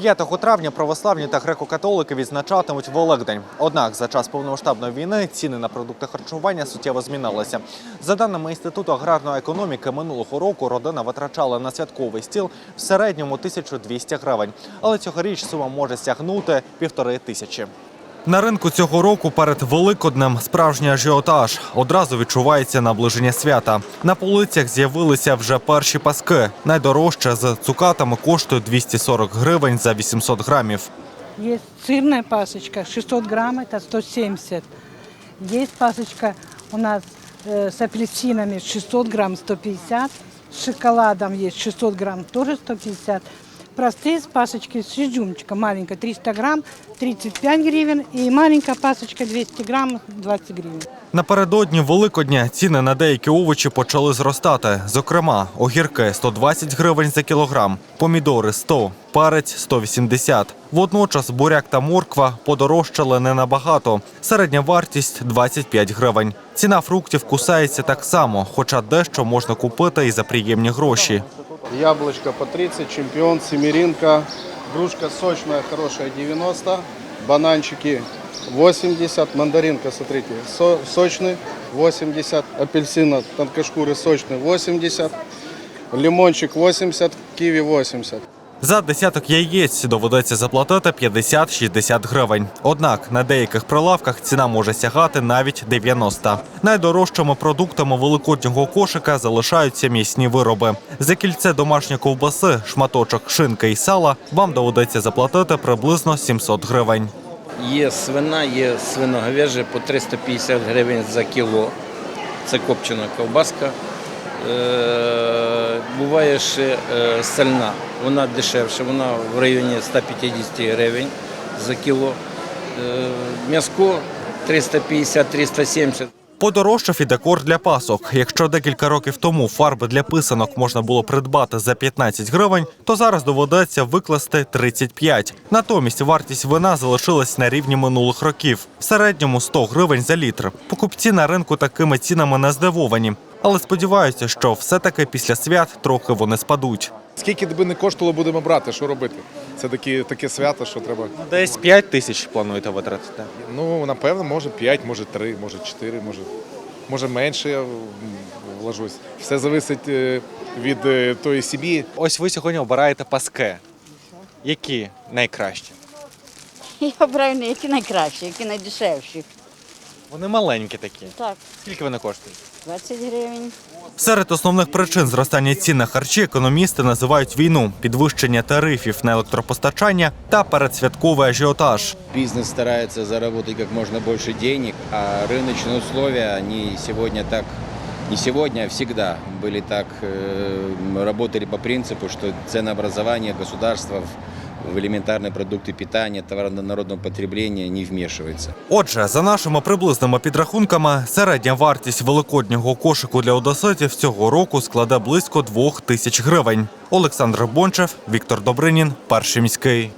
5 травня православні та греко-католики відзначатимуть Великдень. Однак за час повномасштабної війни ціни на продукти харчування суттєво змінилися. За даними інституту аграрної економіки, минулого року родина витрачала на святковий стіл в середньому 1200 гривень. Але цьогоріч сума може сягнути півтори тисячі. На ринку цього року перед Великоднем справжній ажіотаж. Одразу відчувається наближення свята. На полицях з'явилися вже перші паски. Найдорожче з цукатами коштує 240 гривень за 800 грамів. Есть сырная пасочка 600 грамм, это 170. Есть пасочка у нас э, с апельсинами 600 грамм 150. С шоколадом есть 600 грамм тоже 150. Простые пасочки с изюмчиком маленькая 300 грамм 35 гривен. И маленькая пасочка 200 грамм 20 гривен. Напередодні Великодня ціни на деякі овочі почали зростати. Зокрема, огірки 120 гривень за кілограм, помідори 100, перець 180. Водночас буряк та морква подорожчали не набагато. Середня вартість 25 гривень. Ціна фруктів кусається так само, хоча дещо можна купити і за приємні гроші. Яблочко по 30, чемпион, семеринка, грушка сочная, хорошая 90, бананчики 80, мандаринка, смотрите, со- сочный 80, апельсина тонкошкурый сочный 80, лимончик 80, киви 80. За десяток яєць доведеться заплатити 50-60 гривень. Однак на деяких прилавках ціна може сягати навіть 90. Найдорожчими продуктами великоднього кошика залишаються м'ясні вироби. За кільце домашньої ковбаси, шматочок шинки і сала вам доведеться заплатити приблизно 700 гривень. Є свина, є свиноговяжа по 350 гривень за кіло. Це копчена ковбаска. Е, буває ще е, сальна, вона дешевша, вона в районі 150 гривень за кіло. м'язко м'яско 350-370. Подорожчав і декор для пасок. Якщо декілька років тому фарби для писанок можна було придбати за 15 гривень, то зараз доведеться викласти 35. Натомість вартість вина залишилась на рівні минулих років. В середньому 100 гривень за літр. Покупці на ринку такими цінами не здивовані, але сподіваються, що все-таки після свят трохи вони спадуть. Скільки би не коштувало, будемо брати, що робити? Це такі, таке свято, що треба. Десь 5 тисяч плануєте витратити. Ну, напевно, може 5, може 3, може 4, може, може менше я вложусь. Все залежить е, від е, тої сім'ї. Ось ви сьогодні обираєте паски. Які найкращі? Я обираю не які найкращі, які найдешевші. Вони маленькі такі. Так, Скільки вони коштують? 20 гривень. Серед основних причин зростання цін на харчі економісти називають війну, підвищення тарифів на електропостачання та передсвятковий ажіотаж. Бизнес старается заработать как можно больше денег, а рыночные условия, они сегодня так, не сегодня, а всегда были так, э, работали по принципу, что ценообразование государства в, в элементарные продукты питания, товары народного потребления не вмешивается. Отже, за нашими приблизними підрахунками, середня вартість великоднього кошику для одеситів цього року складе близько двох тисяч гривень. Олександр Бончев, Віктор Добринін, перший міський.